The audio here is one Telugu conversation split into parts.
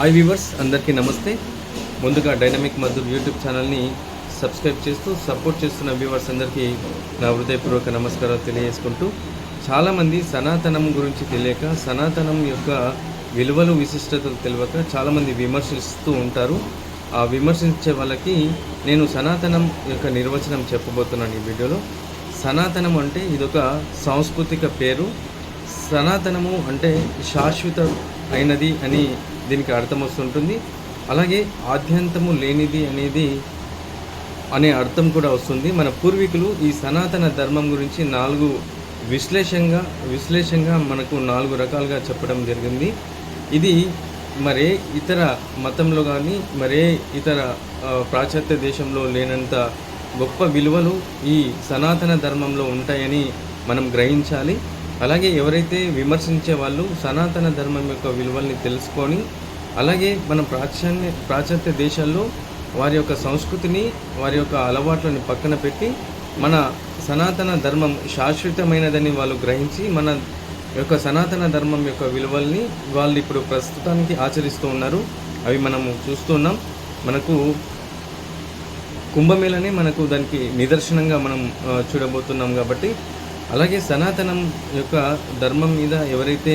హాయ్ వ్యూవర్స్ అందరికీ నమస్తే. ముందుగా డైనమిక్ మధు యూట్యూబ్ ఛానల్ని సబ్స్క్రైబ్ చేస్తూ సపోర్ట్ చేస్తున్న వ్యూవర్స్ అందరికీ నా హృదయపూర్వక నమస్కారాలు తెలియజేసుకుంటూ చాలామంది సనాతనం గురించి తెలియక సనాతనం యొక్క విలువలు విశిష్టతలు తెలియక చాలామంది విమర్శిస్తూ ఉంటారు. ఆ విమర్శించే వాళ్ళకి నేను సనాతనం యొక్క నిర్వచనం చెప్పబోతున్నాను ఈ వీడియోలో. సనాతనం అంటే ఇదొక సాంస్కృతిక పేరు. సనాతనము అంటే శాశ్వత అయినది అని దీనికి అర్థం వస్తుంటుంది. అలాగే ఆద్యంతము లేనిది అనేది అనే అర్థం కూడా వస్తుంది. మన పూర్వీకులు ఈ సనాతన ధర్మం గురించి నాలుగు విశ్లేషంగా విశ్లేషంగా మనకు నాలుగు రకాలుగా చెప్పడం జరిగింది. ఇది మరే ఇతర మతంలో కానీ మరే ఇతర పాశ్చాత్య దేశంలో లేనంత గొప్ప విలువలు ఈ సనాతన ధర్మంలో ఉంటాయని మనం గ్రహించాలి. అలాగే ఎవరైతే విమర్శించే వాళ్ళు సనాతన ధర్మం యొక్క విలువల్ని తెలుసుకొని అలాగే మన ప్రాచాన్య పాశ్చాత్య దేశాల్లో వారి యొక్క సంస్కృతిని వారి యొక్క అలవాట్లను పక్కన పెట్టి మన సనాతన ధర్మం శాశ్వతమైనదని వాళ్ళు గ్రహించి మన యొక్క సనాతన ధర్మం యొక్క విలువల్ని వాళ్ళు ఇప్పుడు ప్రస్తుతానికి ఆచరిస్తూ ఉన్నారు. అవి మనము చూస్తున్నాం మనకు కుంభమేళనే మనకు దానికి నిదర్శనంగా మనం చూడబోతున్నాం కాబట్టి అలాగే సనాతనం యొక్క ధర్మం మీద ఎవరైతే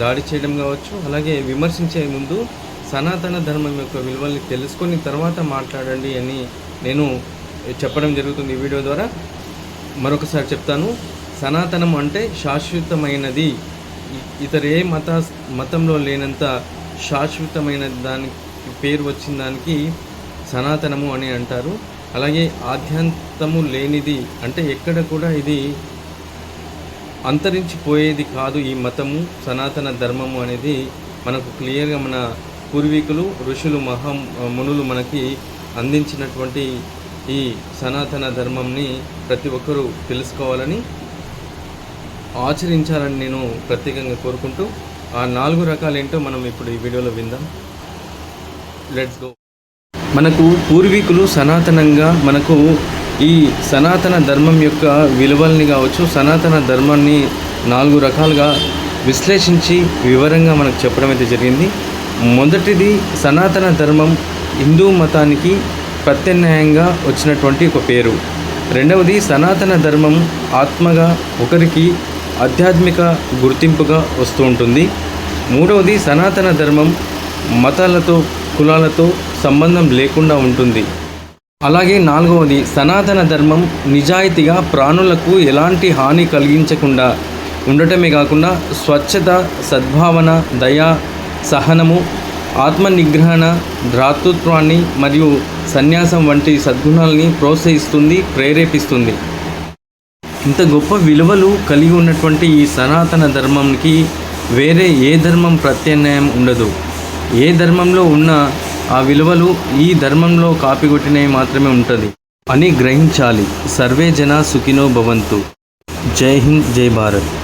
దాడి చేయడం కావచ్చు అలాగే విమర్శించే ముందు సనాతన ధర్మం యొక్క విలువల్ని తెలుసుకొని తర్వాత మాట్లాడండి అని నేను చెప్పడం జరుగుతుంది ఈ వీడియో ద్వారా. మరొకసారి చెప్తాను సనాతనం అంటే శాశ్వతమైనది. ఇతర ఏ మత మతంలో లేనంత శాశ్వతమైన దానికి పేరు వచ్చిన దానికి సనాతనము అని అంటారు. అలాగే ఆధ్యాంతము లేనిది అంటే ఎక్కడ కూడా ఇది అంతరించిపోయేది కాదు ఈ మతము సనాతన ధర్మము అనేది మనకు క్లియర్గా మన పూర్వీకులు ఋషులు మహా మునులు మనకి అందించినటువంటి ఈ సనాతన ధర్మంని ప్రతి ఒక్కరూ తెలుసుకోవాలని ఆచరించాలని నేను ప్రత్యేకంగా కోరుకుంటూ ఆ నాలుగు రకాలు ఏంటో మనం ఇప్పుడు ఈ వీడియోలో విందాం. లెట్స్ గో మనకు పూర్వీకులు సనాతనంగా మనకు ఈ సనాతన ధర్మం యొక్క విలువల్ని కావచ్చు సనాతన ధర్మాన్ని నాలుగు రకాలుగా విశ్లేషించి వివరంగా మనకు చెప్పడం అయితే జరిగింది. మొదటిది సనాతన ధర్మం హిందూ మతానికి ప్రత్యామ్నాయంగా వచ్చినటువంటి ఒక పేరు. రెండవది సనాతన ధర్మం ఆత్మగా ఒకరికి ఆధ్యాత్మిక గుర్తింపుగా వస్తూ ఉంటుంది. మూడవది సనాతన ధర్మం మతాలతో కులాలతో సంబంధం లేకుండా ఉంటుంది. అలాగే నాలుగవది సనాతన ధర్మం నిజాయితీగా ప్రాణులకు ఎలాంటి హాని కలిగించకుండా ఉండటమే కాకుండా స్వచ్ఛత సద్భావన దయ సహనము ఆత్మ నిగ్రహణ భ్రాతృత్వాన్ని మరియు సన్యాసం వంటి సద్గుణాలని ప్రోత్సహిస్తుంది ప్రేరేపిస్తుంది. ఇంత గొప్ప విలువలు కలిగి ఉన్నటువంటి ఈ సనాతన ధర్మంకి వేరే ఏ ధర్మం ప్రత్యామ్నాయం ఉండదు. ఏ ధర్మంలో ఉన్న ఆ విలువలు ఈ ధర్మంలో కాపీకొట్టినవి మాత్రమే ఉంటుంది. అని గ్రహించాలి. సర్వే జన సుఖినో భవంతు. జై హింద్ జై భారత్.